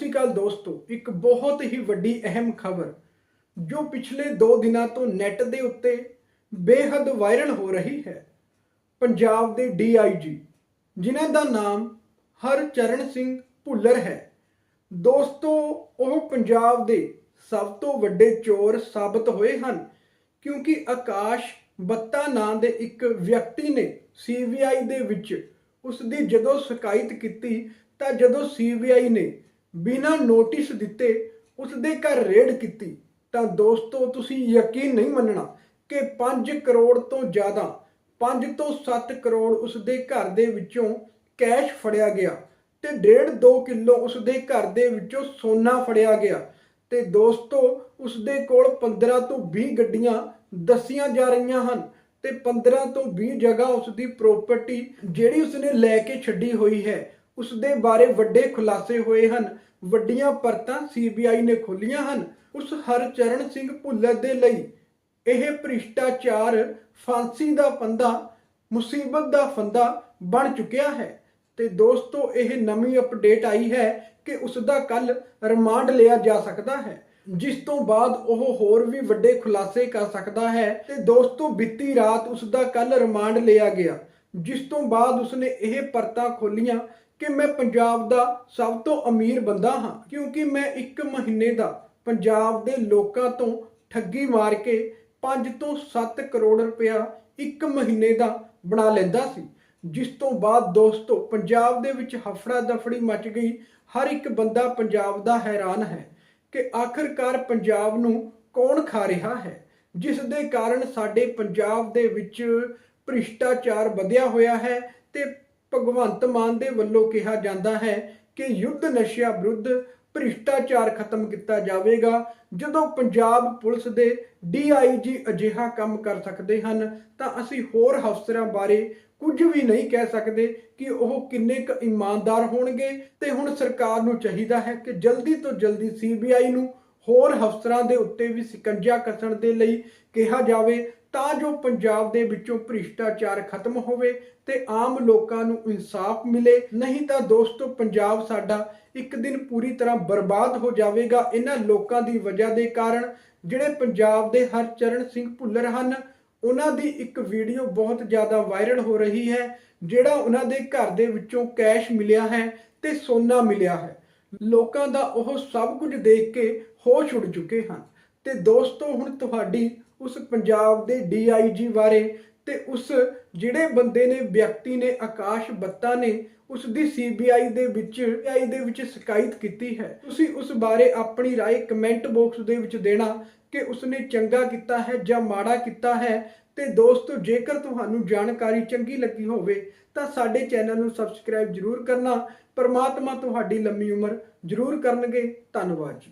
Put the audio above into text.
ਸ਼੍ਰੀ ਅਕਾਲ ਦੋਸਤੋ, ਇੱਕ ਬਹੁਤ ਹੀ ਵੱਡੀ ਅਹਿਮ ਖਬਰ, ਜੋ ਪਿਛਲੇ 2 ਦਿਨਾਂ ਤੋਂ ਨੈੱਟ ਦੇ ਉੱਤੇ ਬੇਹੱਦ ਵਾਇਰਲ ਹੋ ਰਹੀ ਹੈ। ਪੰਜਾਬ ਦੇ ਡੀਆਈਜੀ ਜਿਨ੍ਹਾਂ ਦਾ ਨਾਮ ਹਰਚਰਨ ਸਿੰਘ ਭੁੱਲਰ ਹੈ। ਦੋਸਤੋ, ਉਹ ਪੰਜਾਬ ਦੇ ਸਭ ਤੋਂ ਵੱਡੇ ਚੋਰ ਸਾਬਤ ਹੋਏ ਹਨ, ਕਿਉਂਕਿ ਆਕਾਸ਼ ਬੱਤਾ ਨਾਂ ਦੇ ਇੱਕ ਵਿਅਕਤੀ ਨੇ ਸੀਬੀਆਈ ਦੇ ਵਿੱਚ ਉਸ ਦੀ ਜਦੋਂ ਸ਼ਿਕਾਇਤ ਕੀਤੀ, ਤਾਂ ਜਦੋਂ ਸੀਬੀਆਈ ਨੇ ਬਿਨਾਂ ਨੋਟਿਸ ਦਿੱਤੇ ਉਸ ਦੇ ਘਰ ਰੇਡ ਕੀਤੀ, ਤਾਂ ਦੋਸਤੋ ਤੁਸੀਂ ਯਕੀਨ ਨਹੀਂ ਮੰਨਣਾ ਕਿ 5 ਕਰੋੜ ਤੋਂ ਜ਼ਿਆਦਾ 5 ਤੋਂ 7 ਕਰੋੜ ਉਸ ਦੇ ਘਰ ਦੇ ਵਿੱਚੋਂ ਕੈਸ਼ ਫੜਿਆ ਗਿਆ ਤੇ 1.5 2 ਕਿਲੋ ਉਸ ਦੇ ਘਰ ਦੇ ਵਿੱਚੋਂ ਸੋਨਾ ਫੜਿਆ ਗਿਆ ਤੇ ਦੋਸਤੋ ਉਸ ਦੇ ਕੋਲ 15 ਤੋਂ 20 ਗੱਡੀਆਂ ਦੱਸੀਆਂ ਜਾ ਰਹੀਆਂ ਹਨ ਤੇ 15 ਤੋਂ 20 ਜਗ੍ਹਾ ਉਸ ਦੀ ਪ੍ਰਾਪਰਟੀ ਜਿਹੜੀ ਉਸਨੇ ਲੈ ਕੇ ਛੱਡੀ ਹੋਈ ਹੈ ਉਸ ਦੇ ਬਾਰੇ ਵੱਡੇ ਖੁਲਾਸੇ ਹੋਏ ਹਨ। ਵੱਡੀਆਂ ਪਰਤਾਂ ਸੀਬੀਆਈ ਨੇ ਖੋਲੀਆਂ ਹਨ। ਉਸ ਹਰਚਰਨ ਸਿੰਘ ਭੁੱਲਰ ਦੇ ਲਈ ਇਹ ਭ੍ਰਿਸ਼ਟਾਚਾਰ ਫਾਂਸੀ ਦਾ ਫੰਦਾ, ਮੁਸੀਬਤ ਦਾ ਫੰਦਾ ਬਣ ਚੁੱਕਿਆ ਹੈ। ਤੇ ਦੋਸਤੋ, ਇਹ ਨਵੀਂ ਅਪਡੇਟ ਆਈ ਹੈ ਕਿ ਉਸ ਦਾ ਕੱਲ ਰਿਮਾਂਡ ਲਿਆ ਜਾ ਸਕਦਾ ਹੈ, ਜਿਸ ਤੋਂ ਬਾਅਦ ਉਹ ਹੋਰ ਵੀ ਵੱਡੇ ਖੁਲਾਸੇ ਕਰ ਸਕਦਾ ਹੈ। ਤੇ ਦੋਸਤੋ, ਬੀਤੀ ਰਾਤ ਉਸ ਦਾ ਕੱਲ ਰਿਮਾਂਡ ਲਿਆ ਗਿਆ। ਜਿਸ ਤੋਂ ਬਾਅਦ ਉਸਨੇ ਇਹ ਪਰਤਾਂ ਖੋਲੀਆਂ ਕਿ ਮੈਂ ਪੰਜਾਬ ਦਾ ਸਭ ਤੋਂ ਅਮੀਰ ਬੰਦਾ ਹਾਂ, ਕਿਉਂਕਿ ਮੈਂ 1 ਮਹੀਨੇ ਦਾ ਪੰਜਾਬ ਦੇ ਲੋਕਾਂ ਤੋਂ ਠੱਗੀ ਮਾਰ ਕੇ 5 ਤੋਂ 7 ਕਰੋੜ ਰੁਪਇਆ 1 ਮਹੀਨੇ ਦਾ ਬਣਾ ਲੈਂਦਾ ਸੀ। ਜਿਸ ਤੋਂ ਬਾਅਦ ਦੋਸਤੋ, ਪੰਜਾਬ ਦੇ ਵਿੱਚ ਹਫੜਾ ਦਫੜੀ ਮਚ ਗਈ। ਹਰ ਇੱਕ ਬੰਦਾ ਪੰਜਾਬ ਦਾ ਹੈਰਾਨ ਹੈ ਕਿ ਆਖਰਕਾਰ ਪੰਜਾਬ ਨੂੰ ਕੌਣ ਖਾ ਰਿਹਾ ਹੈ, ਜਿਸ ਦੇ ਕਾਰਨ ਸਾਡੇ ਪੰਜਾਬ ਦੇ ਵਿੱਚ ਭ੍ਰਿਸ਼ਟਾਚਾਰ ਵਧਿਆ ਹੋਇਆ ਹੈ ਤੇ ਭਗਵੰਤ ਮਾਨ ਦੇ ਵੱਲੋਂ ਕਿਹਾ ਜਾਂਦਾ ਹੈ ਕਿ ਯੁੱਧ ਨਸ਼ਿਆਂ ਵਿਰੁੱਧ ਭ੍ਰਿਸ਼ਟਾਚਾਰ ਖਤਮ ਕੀਤਾ ਜਾਵੇਗਾ, ਜਦੋਂ ਪੰਜਾਬ ਪੁਲਿਸ ਦੇ ਡੀਆਈਜੀ ਅਜਿਹਾ ਕੰਮ ਕਰ ਸਕਦੇ ਹਨ, ਤਾਂ ਅਸੀਂ ਹੋਰ ਅਫਸਰਾਂ ਬਾਰੇ ਕੁਝ ਵੀ ਨਹੀਂ ਕਹਿ ਸਕਦੇ ਕਿ ਉਹ ਕਿੰਨੇ ਕੁ ਇਮਾਨਦਾਰ ਹੋਣਗੇ ਤੇ ਹੁਣ ਸਰਕਾਰ ਨੂੰ ਚਾਹੀਦਾ ਹੈ ਕਿ ਜਲਦੀ ਤੋਂ ਜਲਦੀ ਸੀਬੀਆਈ ਨੂੰ ਹੋਰ ਅਫਸਰਾਂ ਦੇ ਉੱਤੇ ਵੀ ਸਿਕੰਜਾ ਕੱਸਣ ਦੇ ਲਈ ਕਿਹਾ ਜਾਵੇ ਤਾਂ ਜੋ ਪੰਜਾਬ ਦੇ ਵਿੱਚੋਂ ਭ੍ਰਿਸ਼ਟਾਚਾਰ ਖਤਮ ਹੋਵੇ ਤੇ ਆਮ ਲੋਕਾਂ ਨੂੰ ਇਨਸਾਫ ਮਿਲੇ, ਨਹੀਂ ਤਾਂ ਦੋਸਤੋ, ਪੰਜਾਬ ਸਾਡਾ ਇੱਕ ਦਿਨ ਪੂਰੀ ਤਰ੍ਹਾਂ ਬਰਬਾਦ ਹੋ ਜਾਵੇਗਾ ਇਹਨਾਂ ਲੋਕਾਂ ਦੀ ਵਜ੍ਹਾ ਦੇ ਕਾਰਨ, ਜਿਹੜੇ ਪੰਜਾਬ ਦੇ ਹਰਚਰਨ ਸਿੰਘ ਭੁੱਲਰ ਹਨ, ਉਹਨਾਂ ਦੀ ਇੱਕ ਵੀਡੀਓ ਬਹੁਤ ਜ਼ਿਆਦਾ ਵਾਇਰਲ ਹੋ ਰਹੀ ਹੈ, ਜਿਹੜਾ ਉਹਨਾਂ ਦੇ ਘਰ ਦੇ ਵਿੱਚੋਂ ਕੈਸ਼ ਮਿਲਿਆ ਹੈ ਤੇ ਸੋਨਾ ਮਿਲਿਆ ਹੈ। ਲੋਕਾਂ ਦਾ ਉਹ ਸਭ ਕੁਝ ਦੇਖ ਕੇ ਹੋਸ਼ ਉੱਡ ਚੁੱਕੇ ਹਨ। ਤੇ ਦੋਸਤੋ, ਹੁਣ ਤੁਹਾਡੀ ਉਸ ਪੰਜਾਬ ਦੇ ਡੀਆਈਜੀ ਬਾਰੇ ਤੇ ਉਸ ਜਿਹੜੇ ਬੰਦੇ ਨੇ ਵਿਅਕਤੀ ਨੇ ਆਕਾਸ਼ ਬੱਤਾ ਨੇ ਉਸ ਦੀ ਸੀਬੀਆਈ ਦੇ ਵਿੱਚ ਆਈ ਦੇ ਵਿੱਚ ਸ਼ਿਕਾਇਤ ਕੀਤੀ ਹੈ ਤੁਸੀਂ ਉਸ ਬਾਰੇ ਆਪਣੀ رائے ਕਮੈਂਟ ਬਾਕਸ ਦੇ ਵਿੱਚ ਦੇਣਾ ਕਿ ਉਸਨੇ ਚੰਗਾ ਕੀਤਾ ਹੈ ਜਾਂ ਮਾੜਾ ਕੀਤਾ ਹੈ ਤੇ ਦੋਸਤੋ ਜੇਕਰ ਤੁਹਾਨੂੰ ਜਾਣਕਾਰੀ ਚੰਗੀ ਲੱਗੀ ਹੋਵੇ ਤਾਂ ਸਾਡੇ ਚੈਨਲ ਨੂੰ ਸਬਸਕ੍ਰਾਈਬ ਜਰੂਰ ਕਰਨਾ ਪਰਮਾਤਮਾ ਤੁਹਾਡੀ ਲੰਮੀ ਉਮਰ ਜਰੂਰ ਕਰਨਗੇ ਧੰਨਵਾਦ ਜੀ